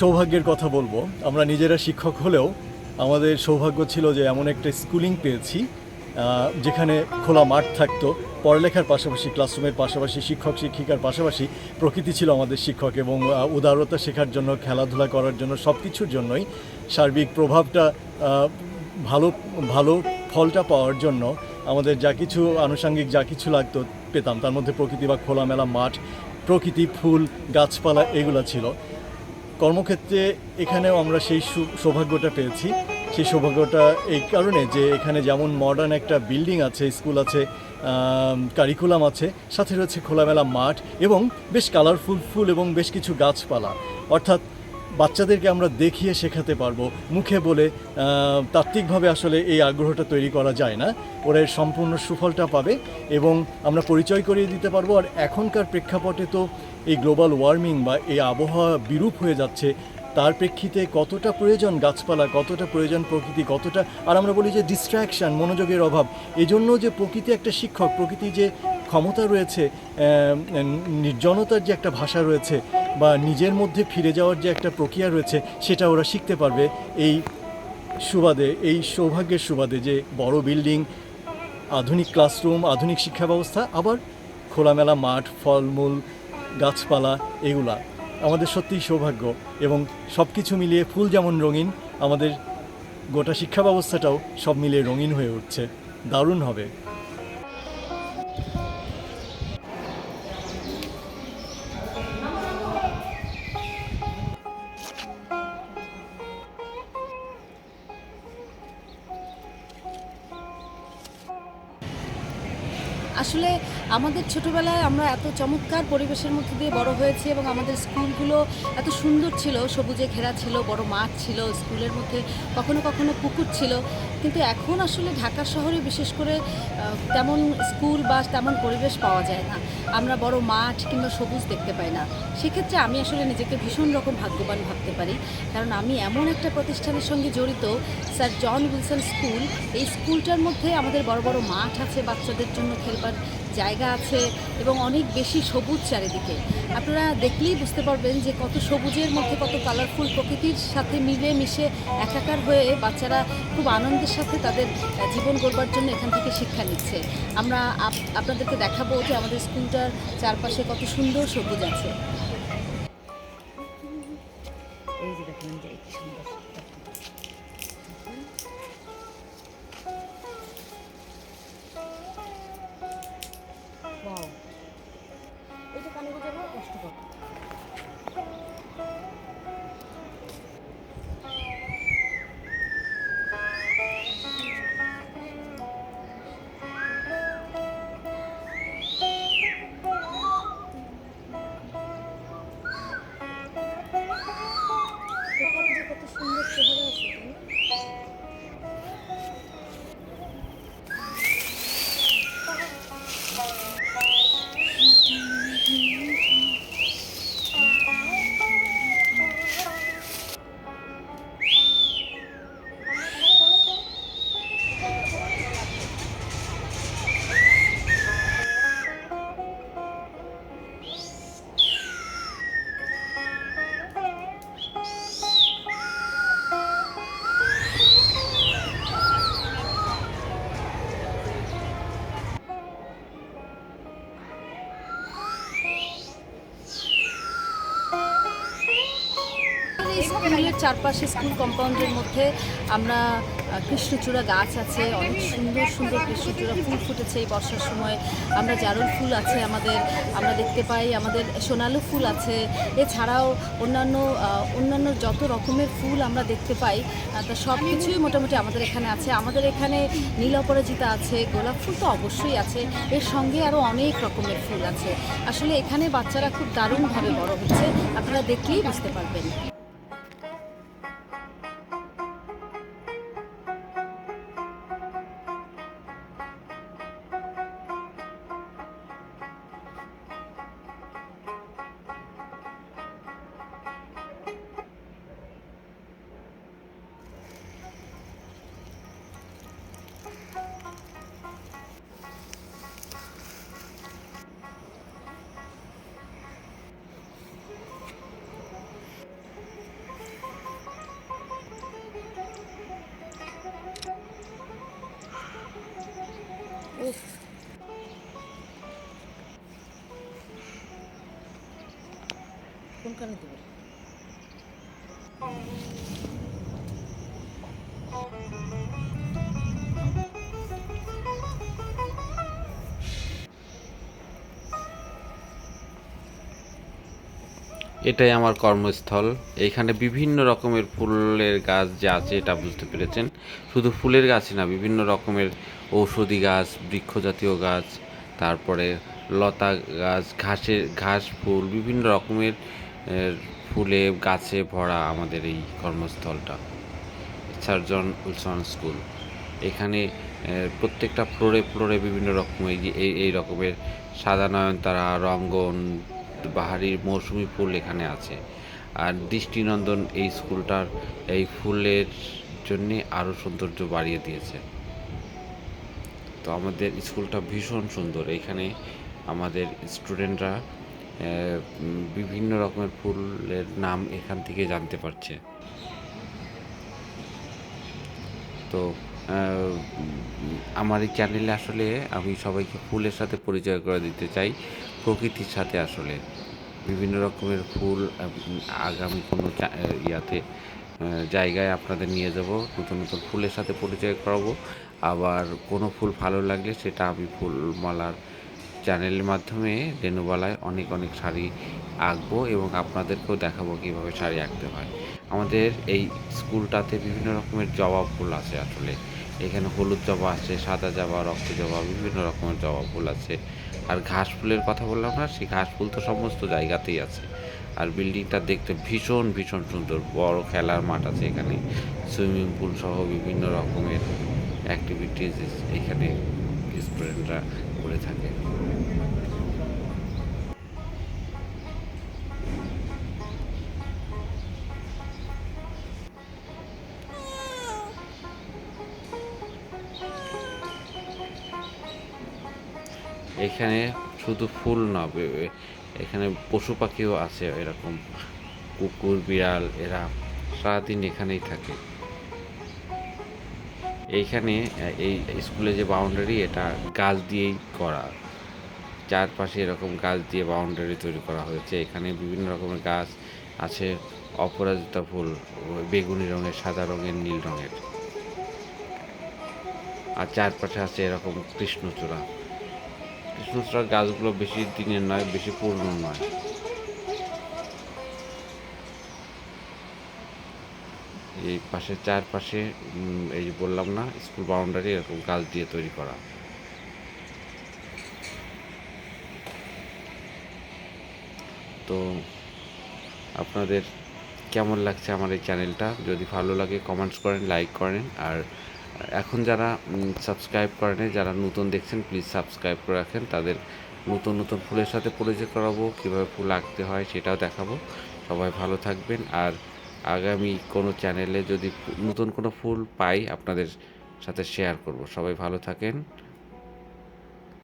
সৌভাগ্যের কথা বলব। আমরা নিজেরা শিক্ষক হলেও আমাদের সৌভাগ্য ছিল যে এমন একটা স্কুলিং পেয়েছি যেখানে খোলা মাঠ থাকতো। পড়ালেখার পাশাপাশি, ক্লাসরুমের পাশাপাশি, শিক্ষক, শিক্ষিকার পাশাপাশি প্রকৃতি ছিল আমাদের শিক্ষক এবং উদারতা শেখার জন্য, খেলাধুলা করার জন্য সব কিছুর জন্যই সার্বিক প্রভাবটা ভালো ভালো ফলটা পাওয়ার জন্য আমাদের যা কিছু আনুষঙ্গিক যা কিছু লাগতো পেতাম। তার মধ্যে প্রকৃতি বা খোলামেলা মাঠ, প্রকৃতি, ফুল, গাছপালা এগুলো ছিল। কর্মক্ষেত্রে এখানেও আমরা সেই সৌভাগ্যটা পেয়েছি। সেই সৌভাগ্যটা এই কারণে যে এখানে যেমন মডার্ন একটা বিল্ডিং আছে স্কুল আছে কারিকুলাম আছে, সাথে রয়েছে খোলামেলা মাঠ এবং বেশ কালারফুল ফুল এবং বেশ কিছু গাছপালা। অর্থাৎ বাচ্চাদেরকে আমরা দেখিয়ে শেখাতে পারব। মুখে বলে তাত্ত্বিকভাবে আসলে এই আগ্রহটা তৈরি করা যায় না। ওরা এর সম্পূর্ণ সুফলটা পাবে এবং আমরা পরিচয় করিয়ে দিতে পারব। আর এখনকার প্রেক্ষাপটে তো এই গ্লোবাল ওয়ার্মিং বা এই আবহাওয়া বিরূপ হয়ে যাচ্ছে, তার প্রেক্ষিতে কতটা প্রয়োজন গাছপালা, কতটা প্রয়োজন প্রকৃতি, কতটা, আর আমরা বলি যে ডিস্ট্র্যাকশন মনোযোগের অভাব, এজন্য যে প্রকৃতি একটা শিক্ষক, প্রকৃতি যে ক্ষমতা রয়েছে নির্জনতার যে একটা ভাষা রয়েছে, বা নিজের মধ্যে ফিরে যাওয়ার যে একটা প্রক্রিয়া রয়েছে, সেটা ওরা শিখতে পারবে এই সুবাদে, এই সৌভাগ্যের সুবাদে যে বড় বিল্ডিং আধুনিক ক্লাসরুম আধুনিক শিক্ষা ব্যবস্থা, আবার খোলামেলা মাঠ, ফলমূল গাছপালা, এগুলা। আমাদের সত্যিই সৌভাগ্য এবং সব কিছু মিলিয়ে ফুল যেমন রঙিন, আমাদের গোটা শিক্ষা ব্যবস্থাটাও সব মিলিয়ে রঙিন হয়ে উঠছে। দারুণ হবে। আসলে আমাদের ছোটবেলায় আমরা এত চমৎকার পরিবেশের মধ্যে দিয়ে বড় হয়েছি এবং আমাদের স্কুলগুলো এত সুন্দর ছিল। সবুজে ঘেরা ছিল, বড় মাঠ ছিল, স্কুলের মধ্যে কখনো কখনো পুকুর ছিল। কিন্তু এখন আসলে ঢাকা শহরে বিশেষ করে তেমন স্কুল বা তেমন পরিবেশ পাওয়া যায় না। আমরা বড় মাঠ কিংবা সবুজ দেখতে পাই না। সেক্ষেত্রে আমি আসলে নিজেকে ভীষণ রকম ভাগ্যবান ভাবতে পারি। কারণ আমি এমন একটা প্রতিষ্ঠানের সঙ্গে জড়িত, স্যার জন উইলসন স্কুল। এই স্কুলটার মধ্যে আমাদের বড় বড় মাঠ আছে বাচ্চাদের জন্য খেলবার জায়গা আছে এবং অনেক বেশি সবুজ চারিদিকে। আপনারা দেখলেই বুঝতে পারবেন যে কত সবুজের মধ্যে কত কালারফুল প্রকৃতির সাথে মিলে মিশে একাকার হয়ে বাচ্চারা খুব আনন্দের সাথে তাদের জীবন গড়বার জন্য এখান থেকে শিক্ষা নিচ্ছে। আমরা আপ- আপনাদেরকে দেখাবো যে আমাদের স্কুলটার চারপাশে কত সুন্দর সবুজ আছে। এই যে দেখেন যে সুন্দর সুন্দর চেহারা আছে চারপাশে স্কুল কম্পাউন্ডের মধ্যে আমরা কৃষ্ণচূড়া গাছ আছে, অনেক সুন্দর সুন্দর কৃষ্ণচূড়া ফুল ফুটেছে এই বর্ষার সময়। আমরা জারুল ফুল আছে আমাদের, আমরা দেখতে পাই আমাদের সোনালু ফুল আছে। এছাড়াও অন্যান্য অন্যান্য যত রকমের ফুল আমরা দেখতে পাই তা সব কিছুই মোটামুটি আমাদের এখানে আছে। আমাদের এখানে নীল অপরাজিতা আছে, গোলাপ ফুল তো অবশ্যই আছে। এর সঙ্গে আরও অনেক রকমের ফুল আছে। আসলে এখানে বাচ্চারা খুব দারুণভাবে বড় হচ্ছে। আপনারা দেখলেই বুঝতে পারবেন। দোকানে দেবো? এটাই আমার কর্মস্থল। এইখানে বিভিন্ন রকমের ফুলের গাছ যে আছে এটা বুঝতে পেরেছেন। শুধু ফুলের গাছই না, বিভিন্ন রকমের ঔষধি গাছ, বৃক্ষজাতীয় গাছ, তারপরে লতা গাছ, ঘাসের, ঘাস ফুল, বিভিন্ন রকমের ফুলে, গাছে ভরা আমাদের এই কর্মস্থলটা। Surgeon উলসন school. এখানে প্রত্যেকটা ফ্লোরে ফ্লোরে বিভিন্ন রকমের এই এই রকমের সাদা নয়নতারা রঙ্গন বাহারির মৌসুমি ফুল এখানে আছে। আর দৃষ্টিনন্দন এই স্কুলটার এই ফুলের জন্যে আরও সৌন্দর্য বাড়িয়ে দিয়েছে। তো আমাদের স্কুলটা ভীষণ সুন্দর। এখানে আমাদের স্টুডেন্টরা বিভিন্ন রকমের ফুলের নাম এখান থেকে জানতে পারছে। তো আমার এই চ্যানেলে আসলে আমি সবাইকে ফুলের সাথে পরিচয় করে দিতে চাই, প্রকৃতির সাথে আসলে। বিভিন্ন রকমের ফুল আগামী কোনো ইয়াতে জায়গায় আপনাদের নিয়ে যাব, নতুন নতুন ফুলের সাথে পরিচয় করাবো। আবার কোনো ফুল ভালো লাগলে সেটা আমি ফুলমালার চ্যানেলের মাধ্যমে রেনুবালায় অনেক অনেক শাড়ি আঁকবো এবং আপনাদেরকেও দেখাবো কীভাবে শাড়ি আঁকতে হয়। আমাদের এই স্কুলটাতে বিভিন্ন রকমের জবা ফুল আছে আসলে। এখানে হলুদ জবা আছে, সাদা জবা, রক্ত জবা, বিভিন্ন রকমের জবা ফুল আছে। আর ঘাস ফুলের কথা বললাম না, সেই ঘাস ফুল তো সমস্ত জায়গাতেই আছে। আর বিল্ডিংটা দেখতে ভীষণ ভীষণ সুন্দর। বড় খেলার মাঠ আছে এখানে। সুইমিং পুল সহ বিভিন্ন রকমের অ্যাক্টিভিটিস এখানে স্টুডেন্টরা করে থাকে। এখানে শুধু ফুল না এখানে পশু পাখিও আছে এরকম। কুকুর, বিড়াল, এরা সারাদিন এখানেই থাকে। এইখানে এই স্কুলে যে বাউন্ডারি এটা গাছ দিয়েই করা। চারপাশে এরকম গাছ দিয়ে বাউন্ডারি তৈরি করা হয়েছে। এখানে বিভিন্ন রকমের গাছ আছে, অপরাজিতা ফুল, বেগুনি রঙের, সাদা রঙের, নীল রঙের। আর চারপাশে আছে এরকম কৃষ্ণচূড়া। কৃষ্ণচূড়ার গাছগুলো বেশি দিনের নয়, বেশি পুরনো নয়। এই পাশে চারপাশে এই বললাম না স্কুল বাউন্ডারি এরকম গাছ দিয়ে তৈরি করা। তো আপনাদের কেমন লাগছে আমার এই চ্যানেলটা যদি ভালো লাগে কমেন্টস করেন লাইক করেন, আর এখন যারা সাবস্ক্রাইব করেন, যারা নতুন দেখছেন প্লিজ সাবস্ক্রাইব করে রাখেন। তাদের নতুন নতুন ফুলের সাথে পরিচয় করাবো, কীভাবে ফুল আঁকতে হয় সেটাও দেখাবো। সবাই ভালো থাকবেন, আর আগামী কোনো চ্যানেলে যদি নতুন কোনো ফুল পাই আপনাদের সাথে শেয়ার করব। সবাই ভালো থাকেন।